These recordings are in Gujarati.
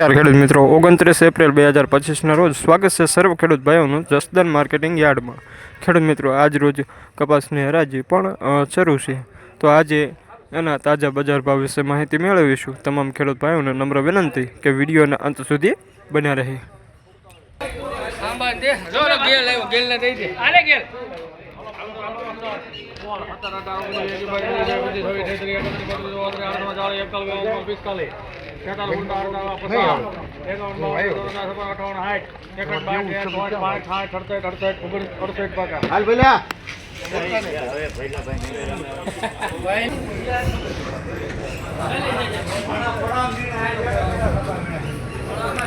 નમસ્કાર, ખેડૂત મિત્રો. ઓગણત્રીસ એપ્રિલ બે હજાર પચીસના રોજ સ્વાગત છે સર્વ ખેડૂત ભાઈઓનું જસદન માર્કેટિંગ યાર્ડમાં. ખેડૂત મિત્રો, આજ રોજ કપાસની હરાજી પણ શરૂ છે. તો આજે એના તાજા બજાર ભાવ વિશે માહિતી મેળવીશું. તમામ ખેડૂત ભાઈઓને નમ્ર વિનંતી કે વિડીયોના અંત સુધી બન્યા રહે. આંબા હાલ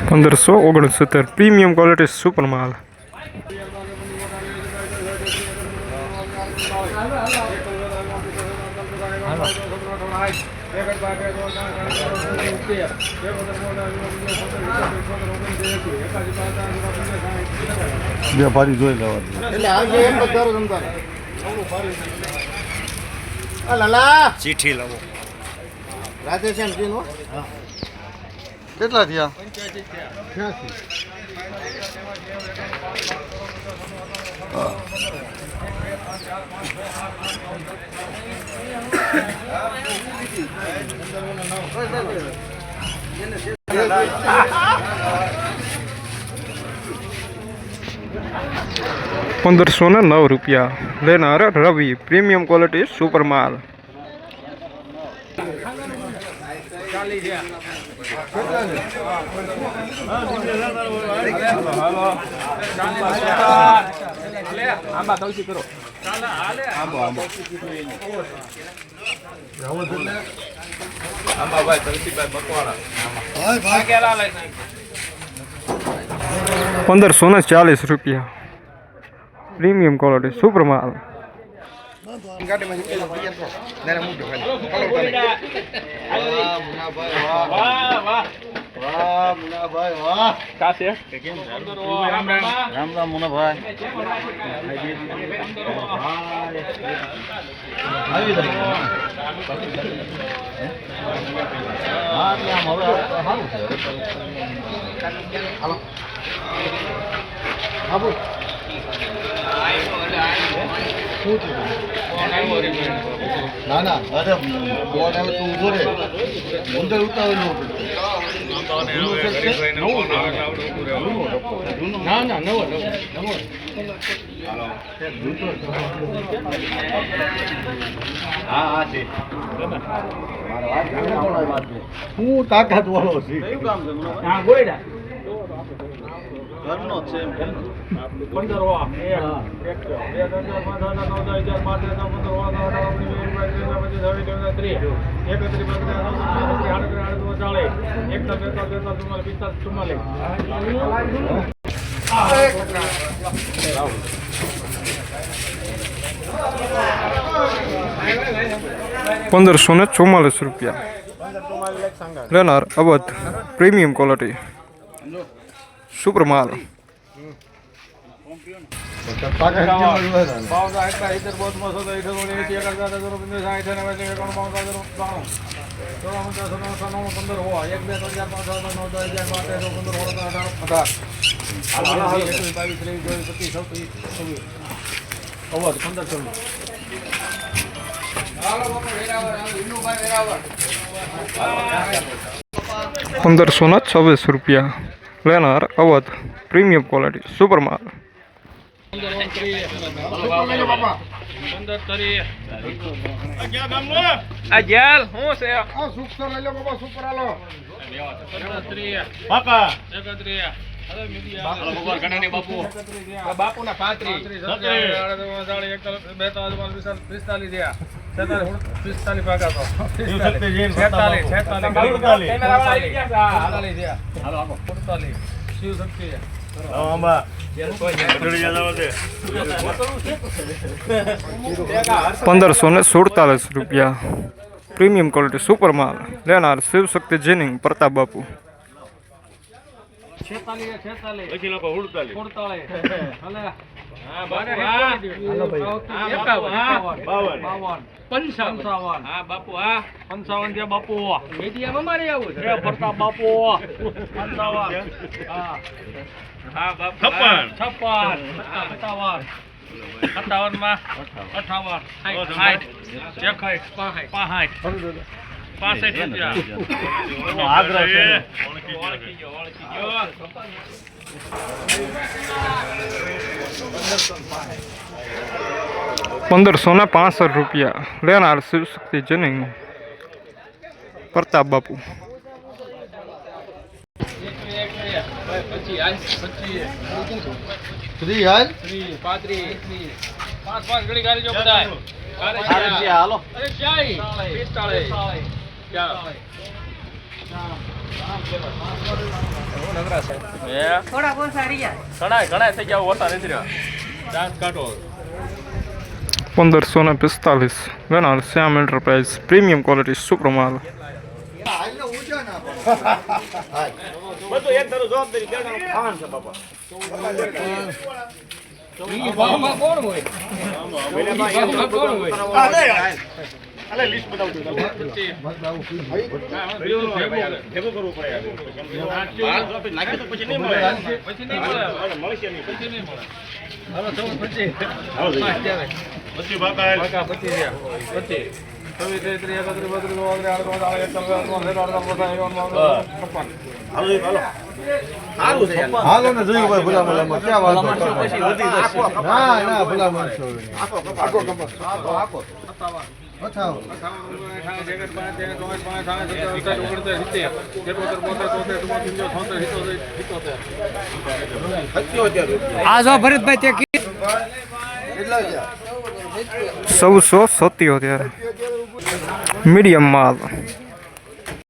પંદરસો ઓગણસિત્તેર. પ્રીમિયમ ક્વોલિટી સુપર માલ. વ્યાપારી જોઈ લેવા એટલે આજે એક બજારો જમતા આ લાલા. ચીઠી લાવો રાધે શ્યામ જી નો કેટલા થયા? પંદરસો ને નવ રૂપિયા લેનાર રવિ પ્રીમિયમ ક્વોલિટી સુપર માલ આંબા તવસી કરો આંબા ભાઈ તવસીભાઈ બકવાડા કેલા લઈ પંદરસો ને ચાલીસ રૂપિયા પ્રીમિયમ ક્વોલિટી સુપર માલ વાહ વાહ વાહ મુનાભાઈ વાહ કાશે રામ રામ રામ રામ મુનાભાઈ આવી જાય હા એટલે આમ હવે સારું છે હાલો હા બોલ ના ના. અરે બોર્ડ આવે તું ઊભો રે. મુંદર ઉતાવળ ન ના ના નવો નવો. હા હા છે. હું તાકાત વાળો છું. કામ ગોઈડા ઘરનો છે એમ. પંદર વા એક પંદરસો ને ચુમ્માલીસ રૂપિયા. લેનાર અવધ પ્રીમિયમ ક્વોલિટી. સુપર માલ તાકાત જેવું હોય ને. બાવન એકતા ઇતર બોતમાં સોતો ઇતર બોલે એટી એકર દાદા દરો પંદર સાઠ અને વેલે એકાણું બાવન દાદરો બાણું ચોરા પંદર સોળ નવ નવ પંદર હોવા એક બે ત્રણ ચાર પાંચ છ સાત નવ દસ અગિયાર બાર તેર ચૌદ પંદર સોળ સત્તર અઢાર અઢાર એકવીસ બાવીસ ત્રેવીસ ચોવીસ પચીસ છવ્વીસ છવ્વીસ અવધ પંદર છવ્વીસ પંદરસો ને છવ્વીસ રૂપિયા લેનાર અવધ પ્રીમિયમ ક્વોલિટી સુપર માલ બાપુ ના પાંત્રીસ પિસ્તાલીસ થયા પિસ્તાલીસ ભાગા તો. છેતાલીસ છેતાલીસ. છેતાલીસ સુડતાલીસ શિવ શક્તિ પંદરસો ને સુડતાલીસ રૂપિયા. પ્રીમિયમ ક્વોલિટી સુપર માલ. લેનાર શિવશક્તિ જેનિંગ પ્રતાપ બાપુ. છેતાલીસ છેતાલીસ. પછી ભલે. હા બાપુ હા. એકાવન. બાવન. બાવન. પંચાવન. હા બાપુ હા. પંચાવન છે બાપુ. મીડિયામાં મારે આવું છે. ફરતા હા. હા છપ્પન. છપ્પન. સત્તાવન. માં અઠાવન. પાસઠ રૂપિયા. આગ્રહ છે ઓળખી ગયો ઓળખી ગયો પંદરસો ને પાસઠ રૂપિયા લેનાર શિવશક્તિ જનીન પ્રતાપ બાપુ પચીસ પચીસ ફ્રી હાલ પંદરસો ને પિસ્તાલીસ. લેનાર Shyam enterprise premium quality super કોણ હાલને ઊંચા લિસ્ટ પડે હાલ ભાવમાં કોણ હોય ભાવમાં પછી નહીં મળે. પછી નહીં મળે. હાલો ચૌદ પચીસ. પચીસ બાકા પચીસ રહ્યા પચીસ. છવ્વીસ ત્રીસ એકત્રીસ બત્રીસ ચોત્રીસ આડત્રીસ આડત્રીસ છપ્પન. હાલો ને જોયું ભાઈ ભલા ભલામાં ક્યાં વાંધો? ના ના ભલા માણસો આખો આખો અઠાવન આ જો ભરતભાઈ તે કેટલા છે સત્યોતેર. મીડિયમ માલ.